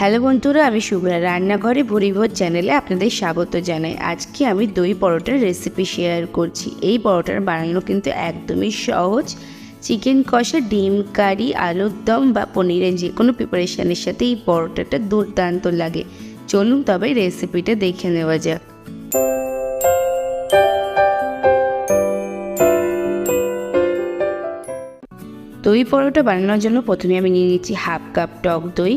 Hello বন্ধুরা, আমি শুভ্রা রান্নাঘরে ভুরিভোজ চ্যানেলে আপনাদের স্বাগত জানাই। আজকে আমি দই পরোটার রেসিপি শেয়ার করছি। এই পরোটার বানানো কিন্তু একদমই সহজ। চিকেন কষা, ডিম কারি, আলুর দম বা পনিরের যে কোনো প্রিপারেশানের সাথে এই পরোটাটা দুর্দান্ত লাগে। চলুন তবে রেসিপিটা দেখে নেওয়া যাক। দই পরোটা বানানোর জন্য প্রথমে আমি নিয়ে নিচ্ছি হাফ কাপ টক দই।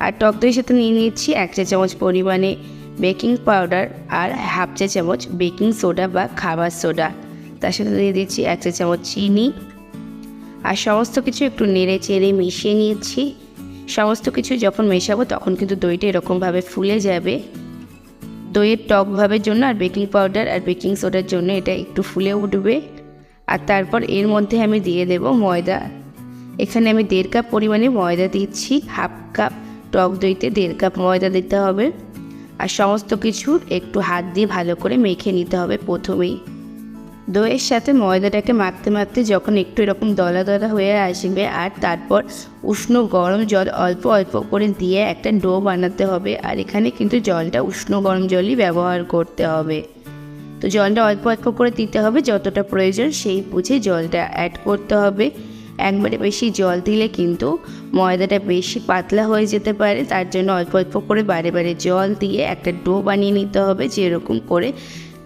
আর টক দইয়ের সাথে নিয়ে নিচ্ছি এক চা চামচ পরিমাণে বেকিং পাউডার আর হাফ চা চামচ বেকিং সোডা বা খাবার সোডা। তার সাথে দিয়ে দিচ্ছি এক চা চামচ চিনি। আর সমস্ত কিছু একটু নেড়ে চেড়ে মিশিয়ে নিয়েছি। সমস্ত কিছু যখন মেশাবো তখন কিন্তু দইটা এরকমভাবে ফুলে যাবে। দইয়ের টক ভাবের জন্য আর বেকিং পাউডার আর বেকিং সোডার জন্য এটা একটু ফুলে উঠবে। আর তারপর এর মধ্যে আমি দিয়ে দেব ময়দা। এখানে আমি দেড় কাপ পরিমাণে ময়দা দিচ্ছি, হাফ কাপ টক দইতে দেড় কাপ ময়দা দিতে হবে। আর সমস্ত কিছু একটু হাত দিয়ে ভালো করে মেখে নিতে হবে প্রথমেই। দইয়ের সাথে ময়দাটাকে মাখতে মাখতে যখন একটু এরকম দলা দলা হয়ে আসবে আর তারপর উষ্ণ গরম জল অল্প অল্প করে দিয়ে একটা ডো বানাতে হবে আর এখানে কিন্তু জলটা উষ্ণ গরম জলই ব্যবহার করতে হবে। তো জলটা অল্প অল্প করে দিতে হবে, যতটা প্রয়োজন সেই বুঝে জলটা অ্যাড করতে হবে। একবারে বেশি জল দিলে কিন্তু ময়দাটা বেশি পাতলা হয়ে যেতে পারে। তার জন্য অল্প অল্প করে বারে বারে জল দিয়ে একটা ডো বানিয়ে নিতে হবে। যেরকম করে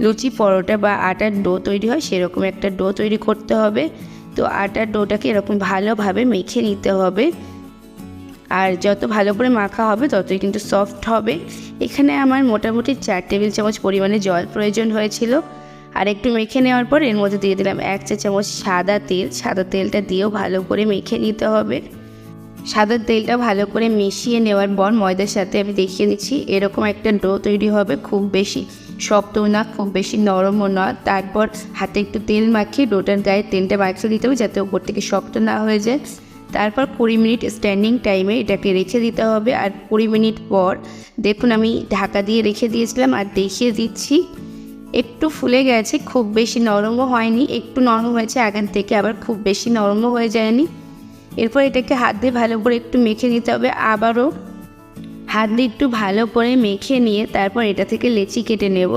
লুচি, পরোটা বা আটার ডো তৈরি হয়, সেরকম একটা ডো তৈরি করতে হবে। তো আটার ডোটাকে এরকম ভালোভাবে মেখে নিতে হবে। আর যত ভালো করে মাখা হবে, ততই কিন্তু সফট হবে। এখানে আমার মোটামুটি চার টেবিল চামচ পরিমাণে জল প্রয়োজন হয়েছিল। আর একটু মেখে নেওয়ার পর এর মধ্যে দিয়ে দিলাম এক চা চামচ সাদা তেল। সাদা তেলটা দিয়েও ভালো করে মেখে নিতে হবে। সাদা তেলটা ভালো করে মিশিয়ে নেওয়ার পর ময়দার সাথে আমি দেখিয়ে দিচ্ছি, এরকম একটা ডো তৈরি হবে। খুব বেশি শক্ত না, খুব বেশি নরমও না। তারপর হাতে একটু তেল মাখিয়ে ডোটার গায়ে তেলটা মাখিয়ে দিতে হবে যাতে ওপর থেকে শক্ত না হয়ে যায়। তারপর কুড়ি মিনিট স্ট্যান্ডিং টাইমে এটাকে রেখে দিতে হবে। আর কুড়ি মিনিট পর দেখুন আমি ঢাকা দিয়ে রেখে দিয়েছিলাম। আর দেখিয়ে দিচ্ছি একটু ফুলে গেছে, খুব বেশি নরমও হয়নি। একটু নরম হয়েছে আগান থেকে আবার খুব বেশি নরমও হয়ে যায়নি। এরপর এটাকে হাত দিয়ে ভালো করে একটু মেখে নিতে হবে। আবারও হাত দিয়ে একটু ভালো করে মেখে নিয়ে তারপর এটা থেকে লেচি কেটে নেব।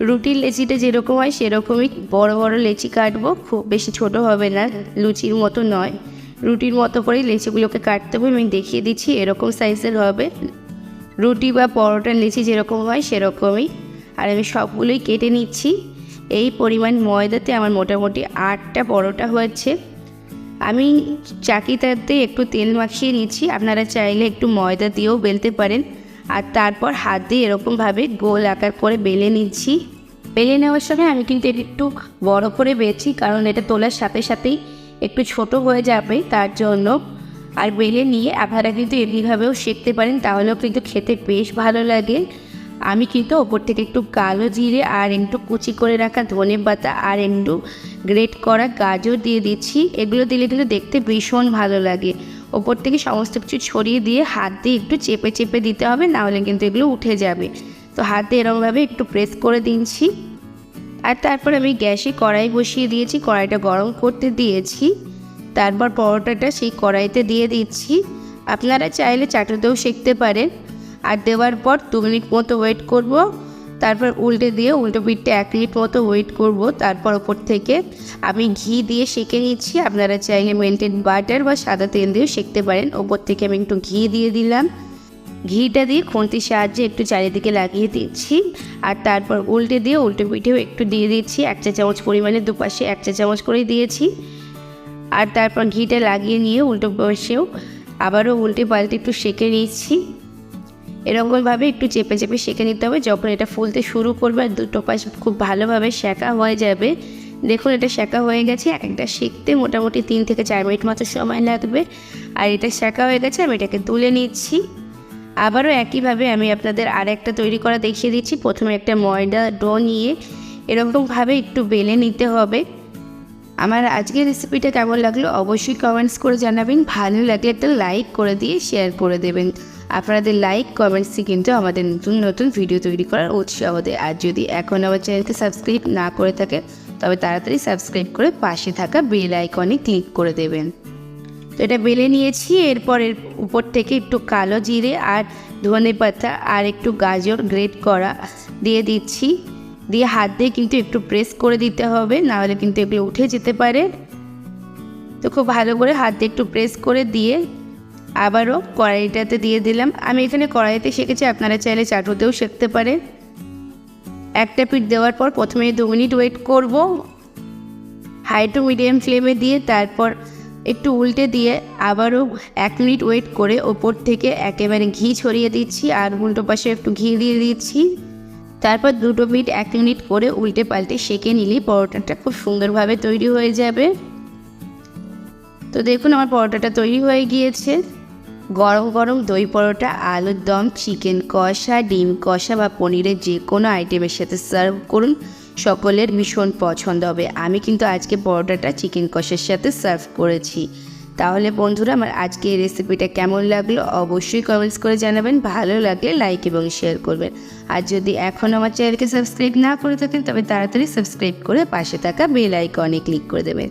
রুটির লেচিটা যেরকম হয় সেরকমই বড় বড় লেচি কাটবো, খুব বেশি ছোট হবে না, লুচির মতো নয়। রুটির মতো করেই লেচিগুলোকে কাটতে হবে। আমি দেখিয়ে দিচ্ছি এরকম সাইজের হবে। রুটি বা পরোটার লেচি যেরকম হয় সেরকমই। আর আমি সবগুলোই কেটে নিচ্ছি। এই পরিমাণ ময়দাতে আমার মোটামুটি আটটা পরোটা হয়েছে। আমি চাকিটাতে একটু তেল মাখিয়ে নিচ্ছি। আপনারা চাইলে একটু ময়দা দিয়েও বেলতে পারেন। আর তারপর হাত দিয়ে এরকমভাবে গোল আকার করে বেলে নিচ্ছি। বেলে নেওয়ার সময় আমি কিন্তু এটা একটু বড় করে বেছি কারণ এটা তোলার সাথে সাথেই একটু ছোট হয়ে যাবে তার জন্য। আর বেলে নিয়ে আপনারা কিন্তু এমনিভাবেও শিখতে পারেন, তাহলেও কিন্তু খেতে বেশ ভালো লাগে। আমি কিন্তু ওপর থেকে একটু কালো জিরে আর একটু কুচি করে রাখা ধনে পাতা আর একটু গ্রেট করা গাজর দিয়ে দিচ্ছি। এগুলো দিলে কিন্তু দেখতে ভীষণ ভালো লাগে। ওপর থেকে সমস্ত কিছু ছড়িয়ে দিয়ে হাত দিয়ে একটু চেপে চেপে দিতে হবে নাহলে কিন্তু এগুলো উঠে যাবে। তো হাত দিয়ে এরকমভাবে একটু প্রেস করে দিচ্ছি। আর তারপর আমি গ্যাসে কড়াই বসিয়ে দিয়েছি, কড়াইটা গরম করতে দিয়েছি। তারপর পরোটাটা সেই কড়াইতে দিয়ে দিচ্ছি। আপনারা চাইলে চাটুতেও শিখতে পারেন। আর দেওয়ার পর দু মিনিট মতো ওয়েট করব। তারপর উল্টে দিয়ে, উল্টো পিঠটা এক মিনিট মতো ওয়েট করব। তারপর ওপর থেকে আমি ঘি দিয়ে সেঁকে নিচ্ছি। আপনারা চাইলে মেল্টেড বাটার বা সাদা তেল দিয়েও সেঁকতে পারেন। ওপর থেকে আমি একটু ঘি দিয়ে দিলাম। ঘিটা দিয়ে খুন্তির সাহায্যে একটু চারিদিকে লাগিয়ে দিচ্ছি। আর তারপর উল্টে দিয়ে, উল্টো পিঠেও একটু দিয়ে দিচ্ছি। এক চা চামচ পরিমাণে দুপাশে এক চা চামচ করে দিয়েছি। আর তারপর ঘিটা লাগিয়ে নিয়ে উল্টো পাশেও আবারও উল্টে পাল্টে একটু সেঁকে নিচ্ছি। এরকমভাবে একটু চেপে চেপে সেঁকে নিতে হবে। যখন এটা ফুলতে শুরু করবে, আর দুটো পাশ খুব ভালোভাবে সেঁকা হয়ে যাবে। দেখুন, এটা সেঁকা হয়ে গেছে। একটা শিখতে মোটামুটি তিন থেকে চার মিনিট মতো সময় লাগবে। আর এটা সেঁকা হয়ে গেছে, আমি এটাকে তুলে নিচ্ছি। আবারও একইভাবে আমি আপনাদের আর একটা তৈরি করা দেখিয়ে দিচ্ছি। প্রথমে একটা ময়দা ডো নিয়ে এরকমভাবে একটু বেলে নিতে হবে। আমার আজকের রেসিপিটা কেমন লাগল অবশ্যই কমেন্টস করে জানাবেন। ভালো লাগলে একটা লাইক করে দিয়ে শেয়ার করে দেবেন। আপনাদের লাইক কমেন্টসই কিন্তু আমাদের নতুন নতুন ভিডিও তৈরি করার উৎসাহ দেয়। আর যদি এখন আমার চ্যানেলকে সাবস্ক্রাইব না করে থাকে তবে তাড়াতাড়ি সাবস্ক্রাইব করে পাশে থাকা বেল আইকনে ক্লিক করে দেবেন। তো এটা বেলে নিয়েছি এরপর এর উপর থেকে একটু কালো জিরে আর ধনে পাতা আর একটু গাজর গ্রেট করা দিয়ে দিচ্ছি। দিয়ে হাত দিয়ে কিন্তু একটু প্রেস করে দিতে হবে, নাহলে কিন্তু এগুলো উঠে যেতে পারে। তো খুব ভালো করে হাত দিয়ে একটু প্রেস করে দিয়ে আবারও কড়াইটাতে দিয়ে দিলাম। আমি এখানে কড়াইতে শিখেছি আপনারা চাইলে চাটুতেও শিখতে পারেন। একটা পিঠ দেওয়ার পর প্রথমে দু মিনিট ওয়েট করব। হাই টু মিডিয়াম ফ্লেমে দিয়ে তারপর একটু উল্টে দিয়ে আবারও এক মিনিট ওয়েট করে ওপর থেকে একেবারে ঘি ছড়িয়ে দিচ্ছি আর উল্টো পাশে একটু ঘি দিয়ে দিচ্ছি। তারপর দুটো মিনিট, এক মিনিট করে উল্টে পাল্টে সেঁকে নিলেই পরোটাটা খুব সুন্দরভাবে তৈরি হয়ে যাবে। তো দেখুন, আমার পরোটাটা তৈরি হয়ে গিয়েছে। গরম গরম দই পরোটা, আলুর দম, চিকেন কষা, ডিম কষা বা পনিরের যে কোনো আইটেমের সাথে সার্ভ করুন। সকলের ভীষণ পছন্দ হবে। আমি কিন্তু আজকে পরোটাটা চিকেন কষার সাথে সার্ভ করেছি। তাহলে বন্ধুরা, আমার আজকে এই রেসিপিটা কেমন লাগল অবশ্যই কমেন্টস করে জানাবেন। ভালো লাগলে লাইক এবং শেয়ার করবেন। আর যদি এখন আমার চ্যানেলকে সাবস্ক্রাইব না করে থাকেন, তবে তাড়াতাড়ি সাবস্ক্রাইব করে পাশে থাকা বেল আইকনে ক্লিক করে দেবেন।